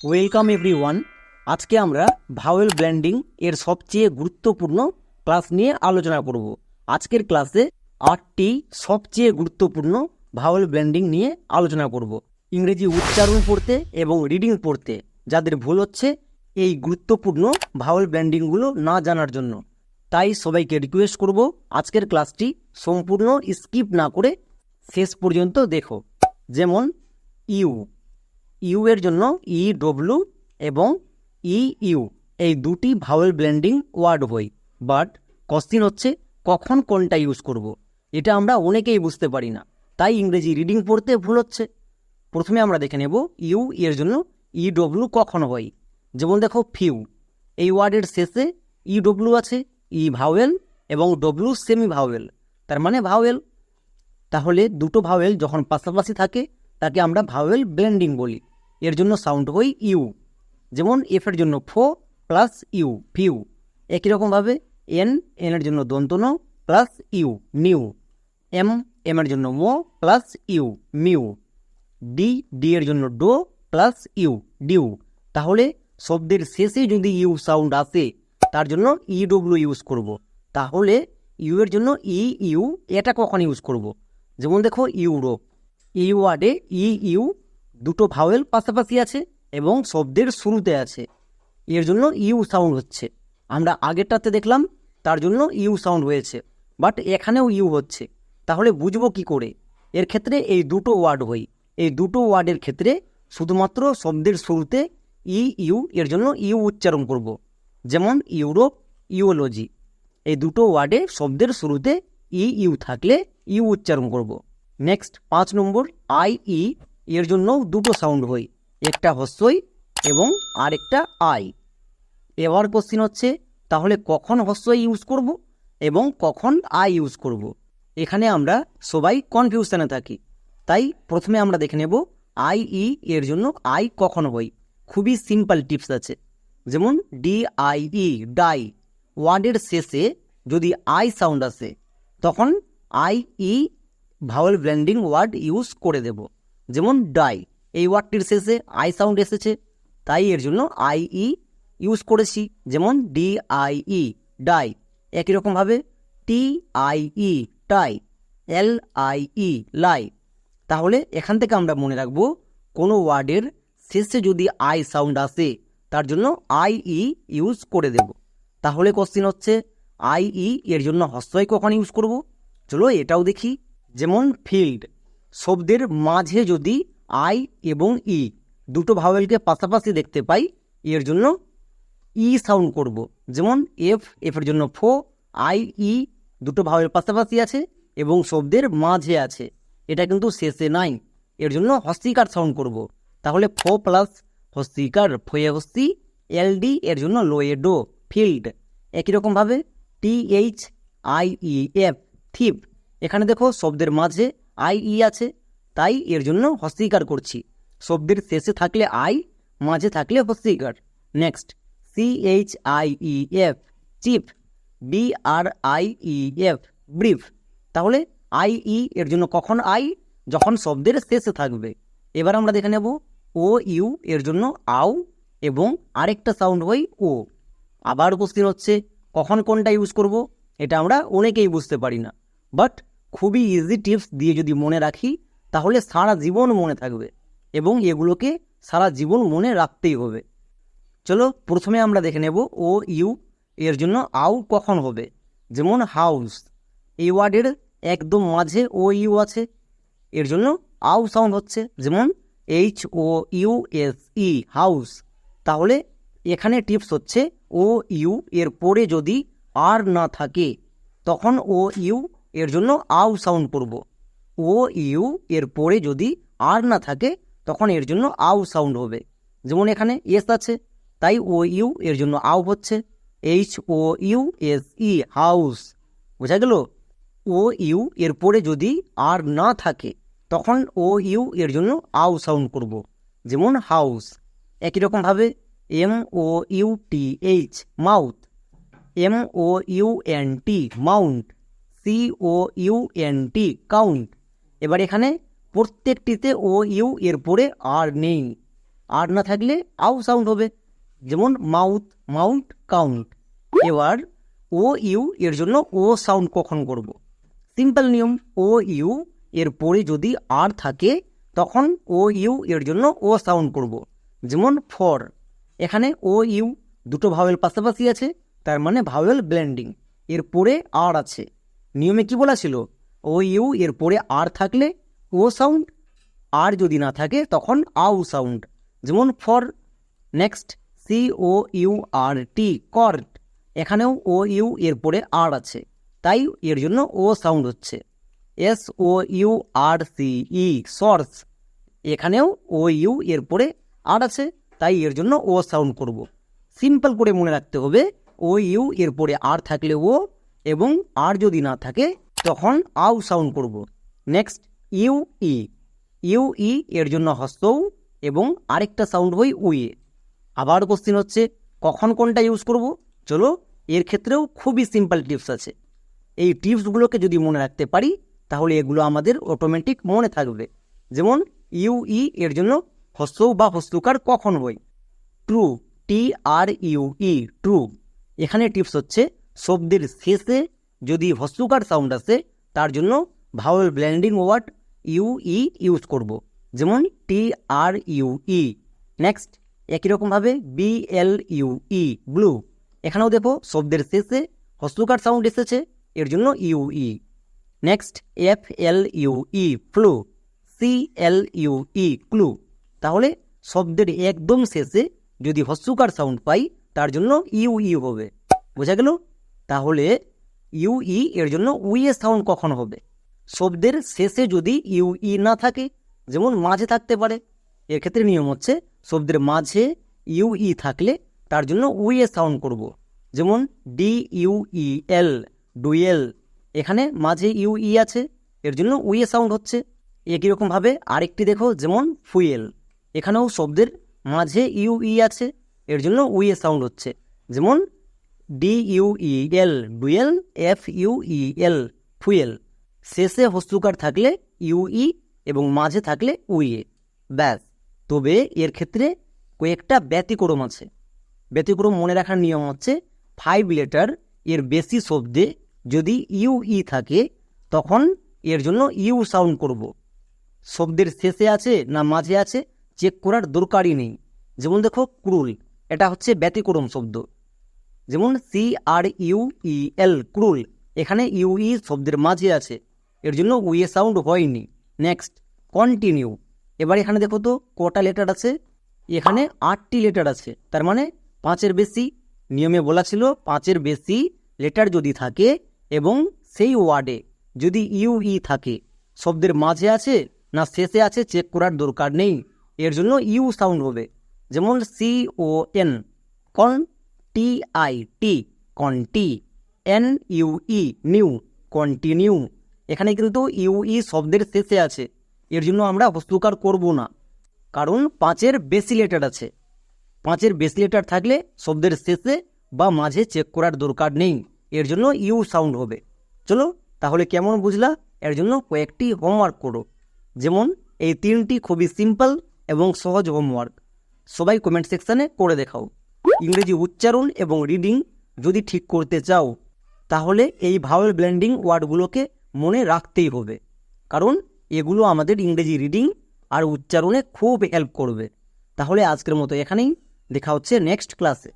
Welcome every one আজকে আমরা vowel blending এর সবচেয়ে গুরুত্বপূর্ণ ক্লাস নিয়ে আলোচনা করব। আজকের ক্লাসে আটটি সবচেয়ে গুরুত্বপূর্ণ ভাওয়েল ব্ল্যান্ডিং নিয়ে আলোচনা করব। ইংরেজি উচ্চারণ পড়তে এবং রিডিং পড়তে, যাদের ভুল হচ্ছে এই গুরুত্বপূর্ণ ভাওয়েল ব্ল্যান্ডিংগুলো না জানার জন্য। তাই সবাইকে রিকোয়েস্ট করব আজকের ক্লাসটি সম্পূর্ণ স্কিপ না করে শেষ পর্যন্ত দেখো। যেমন ইউ ইউ এর জন্য ই ডব্লু এবং ই ইউ এই দুটি ভাওয়েল ব্লেন্ডিং ওয়ার্ড বই। বাট কস্তিন হচ্ছে, কখন কোনটা ইউজ করব। এটা আমরা অনেকেই বুঝতে পারি না। তাই ইংরেজি রিডিং পড়তে ভুল হচ্ছে। প্রথমে আমরা দেখে নেব, ইউ এর জন্য ই ডব্লু কখন হয়? যেমন দেখো ফিউ এই ওয়ার্ডের শেষে ই ডব্লু আছে ই ভাওয়েল এবং ডব্লু সেমি ভাওয়েল তার মানে ভাওয়েল তাহলে দুটো ভাওয়েল যখন পাশাপাশি থাকে, তাকে আমরা ভাওয়েল ব্লেন্ডিং বলি। এর জন্য সাউন্ড হই ইউ। যেমন এফ এর জন্য ফো প্লাস ইউ ফিউ একই রকমভাবে এন এন এর জন্য দন্তন plus U, new. M M এর জন্য মো plus U, mew. D D এর জন্য ডো প্লাস ইউ, ডিউ। তাহলে শব্দের শেষে যদি ইউ সাউন্ড আসে, তার জন্য ই ডব্লিউ ইউজ করব। তাহলে ইউ এর জন্য ই ইউ এটা কখন ইউজ করব। যেমন দেখো ইউরোপ এই ওয়ার্ডে ই ইউ দুটো ভাওয়েল পাশাপাশি আছে এবং শব্দের শুরুতে আছে। এর জন্য ইউ সাউন্ড হচ্ছে। আমরা আগেরটাতে দেখলাম, তার জন্য ইউ সাউন্ড হয়েছে। বাট এখানেও ইউ হচ্ছে। তাহলে বুঝব কি করে? এর ক্ষেত্রে এই দুটো ওয়ার্ড হই। এই দুটো ওয়ার্ডের ক্ষেত্রে শুধুমাত্র শব্দের শুরুতে ই, ইউ, এর জন্য ইউ উচ্চারণ করব। যেমন ইউরোপ, ইউওলজি। এই দুটো ওয়ার্ডে শব্দের শুরুতে ই, ইউ থাকলে ইউ উচ্চারণ করব। নেক্সট, পাঁচ নম্বর, আই, ই এর জন্য দুটো সাউন্ড হয়, একটা হস্যই এবং আরেকটা আই। এবার কোশ্চিন হচ্ছে, তাহলে কখন হস্যই ইউজ করব এবং কখন আই ইউজ করব। এখানে আমরা সবাই কনফিউশনে থাকি, তাই প্রথমে আমরা দেখে নেব আই, ই এর জন্য আই কখন হই খুবই সিম্পল টিপস আছে, যেমন ডি, আই, ই, ডাই। ওয়ার্ডের শেষে যদি আই সাউন্ড আসে, তখন I, E vowel branding word use করে দেব। যেমন ডাই। এই ওয়ার্ডটির শেষে আই সাউন্ড এসেছে। তাই এর জন্য আই ই ইউজ করেছি। যেমন ডি আই ই, ডাই। একই রকমভাবে T I E, tie. L I E, লাই। তাহলে এখান থেকে আমরা মনে রাখব, কোনো ওয়ার্ডের শেষে যদি আই সাউন্ড আসে, তার জন্য আই ই ইউজ করে দেব। তাহলে কোশ্চিন হচ্ছে, আই ই এর জন্য হস্তয় কখন ইউজ করব? চলো এটাও দেখি। যেমন ফিল্ড শব্দের মাঝে যদি আই এবং ই দুটো ভাওয়েলকে পাশাপাশি দেখতে পাই, এর জন্য ই সাউন্ড করব। যেমন এফ এফের জন্য ফো, আই, ই দুটো ভাওয়েল পাশাপাশি আছে এবং শব্দের মাঝে আছে। এটা কিন্তু শেষে নাই। এর জন্য হস্তিকার সাউন্ড করব। তাহলে ফো প্লাস হস্তিকার ফয়ে হস্তি, এল ডি এর জন্য লোয়ে ডো, ফিল্ড। একই রকমভাবে T H I E F thief এখানে দেখো শব্দের মাঝে আই ই আছে, তাই এর জন্য হস্তিকার করছি। শব্দের শেষে থাকলে আই, মাঝে থাকলে হস্তিকার next C H I E F chief B R I E F brief. তাহলে আই ই এর জন্য কখন আই? যখন শব্দের শেষে থাকবে। এবার আমরা দেখে নেব ও, ইউ এর জন্য আউ এবং আরেকটা সাউন্ড হয় ও। আবার কোশ্চিন হচ্ছে, কখন কোনটা ইউজ করব? এটা আমরা অনেকেই বুঝতে পারি না। বাট খুবই ইজি টিপস দিয়ে যদি মনে রাখি, তাহলে সারা জীবন মনে থাকবে এবং এগুলোকে সারা জীবন মনে রাখতেই হবে। চলো প্রথমে আমরা দেখে নেব ও ইউ এর জন্য আউ কখন হবে। যেমন হাউস এই ওয়ার্ডের একদম মাঝে ও ইউ আছে। এর জন্য আউ সাউন্ড হচ্ছে যেমন H O U S E house তাহলে এখানে টিপস হচ্ছে ও ইউ এর পরে যদি আর না থাকে, তখন ও ইউ এর জন্য আউ সাউন্ড করব ও, ইউ, এর পরে যদি আর না থাকে, তখন এর জন্য আউ সাউন্ড হবে। যেমন এখানে এস আছে, তাই ও, ইউ, এর জন্য আউ হচ্ছে। H, O, U, S, E, house, বোঝা গেল? ও, ইউ, এর পরে যদি আর না থাকে, তখন ও, ইউ, এর জন্য আউ সাউন্ড করব। যেমন হাউস, একই রকমভাবে M, O, U, T, H, mouth, M, O, U, N, T, mount C O U N T count এবার এখানে প্রত্যেকটিতে ও ইউ এর পরে আর নেই। আর না থাকলে আউ সাউন্ড হবে। যেমন মাউথ মাউন্ট কাউন্ট এবার ও ইউ এর জন্য ও সাউন্ড কখন করব? সিম্পল নিয়ম ও ইউ এর পরে যদি আর থাকে, তখন ও ইউ এর জন্য ও সাউন্ড করব। যেমন ফর এখানে ও ইউ দুটো ভাওয়েল পাশাপাশি আছে, তার মানে ভাওয়েল ব্লেন্ডিং এর পরে আর আছে। নিয়মে কি বলা ছিল? ও, ইউ, এর পরে আর থাকলে, ও সাউন্ড, আর যদি না থাকে, তখন আউ সাউন্ড। যেমন four, next, C, O, U, R, T court এখানেও ও, ইউ, এর পরে আর আছে। তাই এর জন্য ও সাউন্ড হচ্ছে। S, O, U, R, C, E, source. এখানেও ও, ইউ, এর পরে আর আছে। তাই এর জন্য ও সাউন্ড করব। সিম্পল করে মনে রাখতে হবে, ও, ইউ, এর পরে আর থাকলে ও এবং আর যদি না থাকে, তখন আউ সাউন্ড করব। Next, U E. U E এর জন্য হস্তৌ এবং আরেকটা সাউন্ড হয় উইয়ে আবার কোশ্চিন হচ্ছে, কখন কোনটা ইউজ করব? চলো, এর ক্ষেত্রেও খুবই সিম্পল টিপস আছে। এই টিপসগুলোকে যদি মনে রাখতে পারি, তাহলে এগুলো আমাদের অটোমেটিক মনে থাকবে। যেমন, ইউ ই এর জন্য হস্য বা হস্তুকার কখন বই true T R U E true এখানে টিপস হচ্ছে শব্দের শেষে যদি হস্তুকার সাউন্ড আসে, তার জন্য vowel blending word U E use করব। যেমন T R U E next একই রকমভাবে B L U E blue এখানেও দেখো শব্দের শেষে হস্তুকার সাউন্ড এসেছে, এর জন্য U E next F L U E flue C L U E clue তাহলে শব্দের একদম শেষে যদি হস্যকার সাউন্ড পাই, তার জন্য ইউ ই হবে। বোঝা গেল? তাহলে ইউ ই এর জন্য উইয়ে সাউন্ড কখন হবে? শব্দের শেষে যদি ইউ ই না থাকে, যেমন মাঝে থাকতে পারে এর ক্ষেত্রে নিয়ম হচ্ছে শব্দের মাঝে ইউ ই থাকলে তার জন্য উইয়ে সাউন্ড করব। যেমন D U E L, duel, এখানে মাঝে ইউ ই আছে, এর জন্য উইয়ে সাউন্ড হচ্ছে। একই রকমভাবে আরেকটি দেখো, যেমন ফুয়েল, এখানেও শব্দের মাঝে ইউ ই আছে, এর জন্য উইয়ে সাউন্ড হচ্ছে। যেমন D U E L duel F U E L fuel শেষে হস্তুকার থাকলে ইউ ই এবং মাঝে থাকলে উইএ ব্যাস। তবে এর ক্ষেত্রে কয়েকটা ব্যতিক্রম আছে। ব্যতিক্রম মনে রাখার নিয়ম হচ্ছে ফাইভ লেটার এর বেশি শব্দে যদি ইউ ই থাকে, তখন এর জন্য ইউ সাউন্ড করব। শব্দের শেষে আছে না মাঝে আছে চেক করার দরকারই নেই। যেমন দেখো ক্রুল এটা হচ্ছে ব্যতিক্রম শব্দ। যেমন সি আর ইউ ই এল ক্রুল। এখানে ইউ ই শব্দের মাঝে আছে। এর জন্য উইয়ে সাউন্ড হয়নি। নেক্সট কন্টিনিউ এবার এখানে দেখো তো, কটা লেটার আছে? এখানে আটটি লেটার আছে। তার মানে পাঁচের বেশি, নিয়মে বলা ছিল পাঁচের বেশি লেটার যদি থাকে এবং সেই ওয়ার্ডে যদি ইউ ই থাকে, শব্দের মাঝে আছে না শেষে আছে চেক করার দরকার নেই। এর জন্য ইউ সাউন্ড হবে। যেমন C O N con T I T conti N U E new continue এখানে কিন্তু ইউ ই শব্দের শেষে আছে। এর জন্য আমরা হস্তুকার করব না। কারণ পাঁচের বেশি লেটার আছে। পাঁচের বেশি লেটার থাকলে শব্দের শেষে বা মাঝে চেক করার দরকার নেই। এর জন্য ইউ সাউন্ড হবে। চলো তাহলে কেমন বুঝলা? এর জন্য কয়েকটি হোমওয়ার্ক করো। যেমন, এই তিনটি খুবই সিম্পল এবং সহজ হোমওয়ার্ক সবাই কমেন্ট সেকশানে করে দেখাও। ইংরেজি উচ্চারণ এবং রিডিং যদি ঠিক করতে চাও, তাহলে এই ভাওয়েল ব্ল্যান্ডিং ওয়ার্ডগুলোকে মনে রাখতেই হবে। কারণ এগুলো আমাদের ইংরেজি রিডিং আর উচ্চারণে খুব হেল্প করবে। তাহলে আজকের মতো এখানেই। দেখা হচ্ছে নেক্সট ক্লাসে